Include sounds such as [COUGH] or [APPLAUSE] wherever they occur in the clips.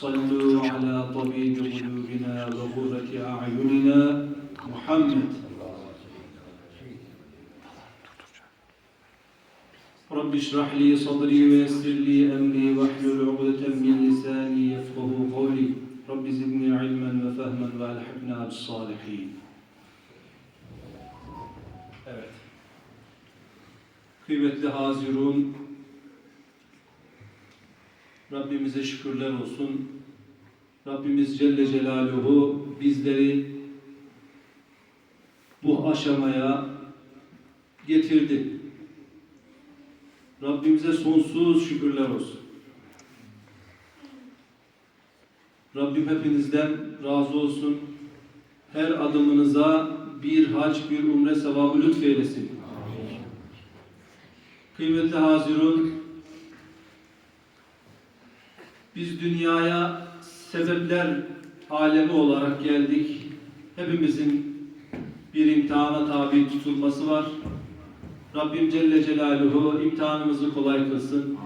صلوا على طبيب قلوبنا وقرة أعيننا محمد. رب اشرح لي صدري ويسر لي أمري واحلل عقدة من لساني يفقه قولي. رب زدني علما وفهما وألحقنا بالصالحين. Kıymetli Hazirun, Rabbimize şükürler olsun. Rabbimiz Celle Celaluhu bizleri bu aşamaya getirdi. Rabbimize sonsuz şükürler olsun. Rabbim hepinizden razı olsun. Her adımınıza bir hac, bir umre sevabı lütfeylesin. Kıymetli Hazirun, biz dünyaya sebepler alemi olarak geldik. Hepimizin bir imtihana tabi tutulması var. Rabbim Celle Celaluhu imtihanımızı kolay kılsın.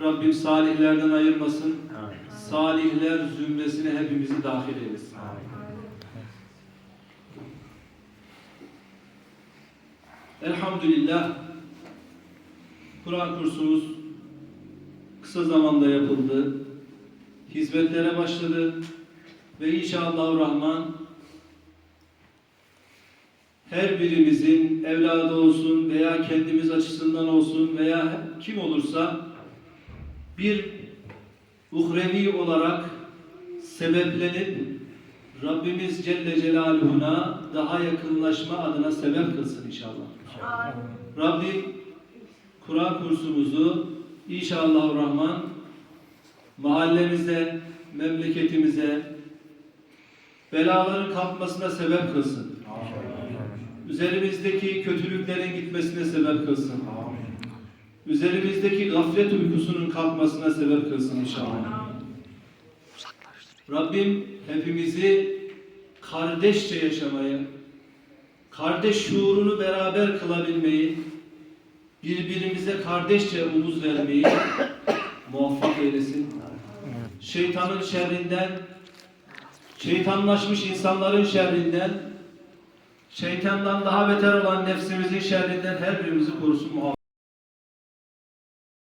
Rabbim salihlerden ayırmasın. Salihler zümresine hepimizi dahil eylesin. Elhamdülillah Kur'an kursumuz kısa zamanda yapıldı. Hizmetlere başladı. Ve inşallah Rahman her birimizin evladı olsun veya kendimiz açısından olsun veya kim olursa bir uhrevi olarak sebeplenip Rabbimiz Celle Celaluhu'na daha yakınlaşma adına sebep kılsın inşallah. Rabbim Kur'an kursumuzu inşallah Rahman mahallemize, memleketimize belaların kalkmasına sebep kılsın. Üzerimizdeki kötülüklerin gitmesine sebep kılsın. Üzerimizdeki gaflet uykusunun kalkmasına sebep kılsın inşallah. Rabbim hepimizi kardeşçe yaşamayı, kardeş şuurunu beraber kılabilmeyi, birbirimize kardeşçe omuz vermeyi [COUGHS] muvaffak eylesin. Şeytanın şerrinden, şeytanlaşmış insanların şerrinden, şeytandan daha beter olan nefsimizin şerrinden her birimizi korusun muhafaza.